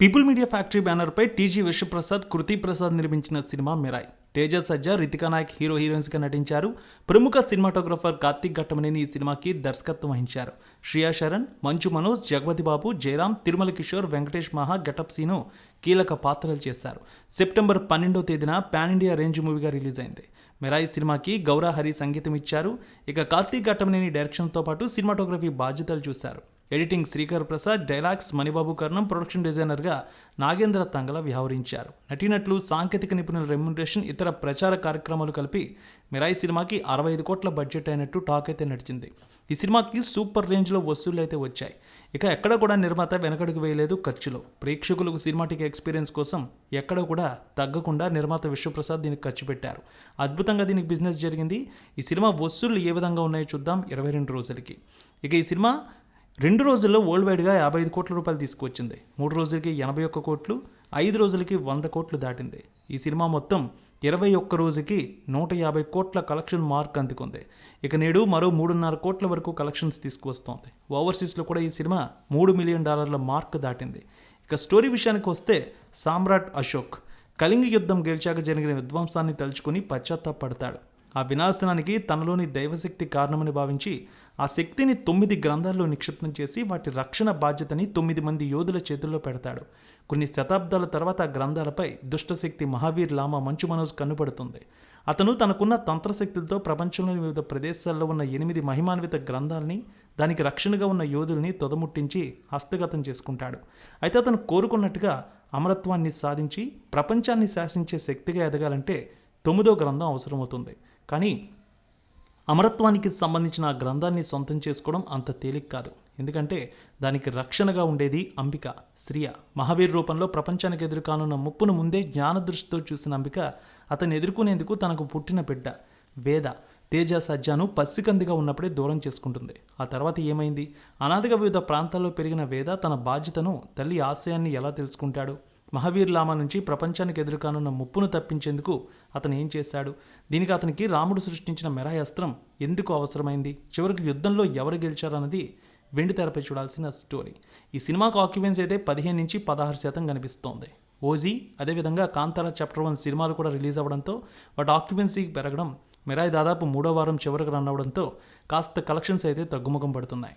People media factory బ్యానర్పై TG Vishwaprasad Kriti Prasad నిర్మించిన cinema Mirai. Teja Sajja Ritika Nayak hero హీరోయిన్స్గా నటించారు. ప్రముఖ సినిమాటోగ్రఫర్ కార్తిక్ ఘట్టమనేని ఈ సినిమాకి దర్శకత్వం వహించారు. శ్రియా శరణ్ మంచు మనోజ్ జగపతి బాబు జయరాం తిరుమల కిషోర్ వెంకటేష్ మహా గెటప్ సీను కీలక పాత్రలు చేశారు. సెప్టెంబర్ పన్నెండో తేదీన పాన్ ఇండియా రేంజ్ మూవీగా రిలీజ్ అయింది. మిరాయి సినిమాకి గౌరా హరి సంగీతం ఇచ్చారు. ఇక కార్తీక్ ఘట్టమనేని డైరెక్షన్తో పాటు సినిమాటోగ్రఫీ బాధ్యతలు చూశారు. Editing Srikar Prasad dialogues Manibabu Karnam production డిజైనర్గా Nagendra Tangala వ్యవహరించారు. నటీనట్లు సాంకేతిక నిపుణుల రెమ్యునరేషన్ ఇతర ప్రచార కార్యక్రమాలు కలిపి మిరాయి సినిమాకి అరవై ఐదు కోట్ల బడ్జెట్ అయినట్టు టాక్ అయితే నడిచింది. ఈ సినిమాకి సూపర్ రేంజ్లో వసూళ్ళు అయితే వచ్చాయి. ఇక ఎక్కడ కూడా నిర్మాత వెనకడుగు వేయలేదు ఖర్చులో. ప్రేక్షకులకు సినిమాటిక్ ఎక్స్పీరియన్స్ కోసం ఎక్కడ కూడా తగ్గకుండా నిర్మాత విశ్వప్రసాద్ దీనికి ఖర్చు పెట్టారు. అద్భుతంగా దీనికి బిజినెస్ జరిగింది. ఈ సినిమా వసూళ్ళు ఏ విధంగా ఉన్నాయో చూద్దాం ఇరవై రెండు రోజులకి. ఇక ఈ సినిమా రెండు రోజుల్లో వరల్డ్ వైడ్గా యాభై ఐదు కోట్ల రూపాయలు తీసుకువచ్చింది. మూడు రోజులకి ఎనభై ఒక్క కోట్లు ఐదు రోజులకి వంద కోట్లు దాటింది. ఈ సినిమా మొత్తం ఇరవై ఒక్క రోజుకి నూట యాభై కోట్ల కలెక్షన్ మార్క్ అందుకుంది. ఇక నేడు మరో మూడున్నర కోట్ల వరకు కలెక్షన్స్ తీసుకువస్తోంది. ఓవర్సీస్లో కూడా ఈ సినిమా మూడు మిలియన్ డాలర్ల మార్క్ దాటింది. ఇక స్టోరీ విషయానికి వస్తే సామ్రాట్ అశోక్ కళింగ యుద్ధం గెలిచాక జరిగిన విధ్వంసాన్ని తలుచుకుని పశ్చాత్తాపడతాడు ఆ వినాశనానికి తనలోని దైవశక్తి కారణమని భావించి ఆ శక్తిని తొమ్మిది గ్రంథాల్లో నిక్షిప్తం చేసి వాటి రక్షణ బాధ్యతని తొమ్మిది మంది యోధుల చేతుల్లో పెడతాడు. కొన్ని శతాబ్దాల తర్వాత ఆ గ్రంథాలపై దుష్టశక్తి మహావీర్ లామా మంచు మనోజ్ కన్నుపడుతుంది అతను తనకున్న తంత్రశక్తులతో ప్రపంచంలోని వివిధ ప్రదేశాల్లో ఉన్న ఎనిమిది మహిమాన్విత గ్రంథాలని దానికి రక్షణగా ఉన్న యోధుల్ని తొదముట్టించి హస్తగతం చేసుకుంటాడు. అయితే అతను కోరుకున్నట్టుగా అమరత్వాన్ని సాధించి ప్రపంచాన్ని శాసించే శక్తిగా ఎదగాలంటే తొమ్మిదో గ్రంథం అవసరమవుతుంది. కానీ అమరత్వానికి సంబంధించిన ఆ గ్రంథాన్ని సొంతం చేసుకోవడం అంత తేలిక కాదు. ఎందుకంటే దానికి రక్షణగా ఉండేది అంబిక శ్రియ మహావీర్ రూపంలో ప్రపంచానికి ఎదురుకానున్న ముప్పును ముందే జ్ఞానదృష్టితో చూసిన అంబిక అతను ఎదుర్కొనేందుకు తనకు పుట్టిన బిడ్డ వేద తేజ సజ్జాను పసికందిగా ఉన్నప్పుడే దూరం చేసుకుంటుంది. ఆ తర్వాత ఏమైంది? అనాథగా వివిధ ప్రాంతాల్లో పెరిగిన వేద తన బాధ్యతను తల్లి ఆశయాన్ని ఎలా తెలుసుకుంటాడు? మహావీర్ లామా నుంచి ప్రపంచానికి ఎదురుకానున్న ముప్పును తప్పించేందుకు అతను ఏం చేశాడు? దీనికి అతనికి రాముడు సృష్టించిన మెరాయస్త్రం ఎందుకు అవసరమైంది? చివరికి యుద్ధంలో ఎవరు గెలిచారన్నది వెండి తెరపై చూడాల్సిన స్టోరీ. ఈ సినిమాకు ఆక్యుపెన్స్ అయితే పదిహేను నుంచి పదహారు శాతం కనిపిస్తోంది. ఓజీ అదేవిధంగా కాంతారా చాప్టర్ వన్ సినిమాలు కూడా రిలీజ్ అవ్వడంతో వాటి ఆక్యుపెన్సీ పెరగడం మిరాయి దాదాపు మూడో వారం చివరికి రన్ అవ్వడంతో కాస్త కలెక్షన్స్ అయితే తగ్గుముఖం పడుతున్నాయి.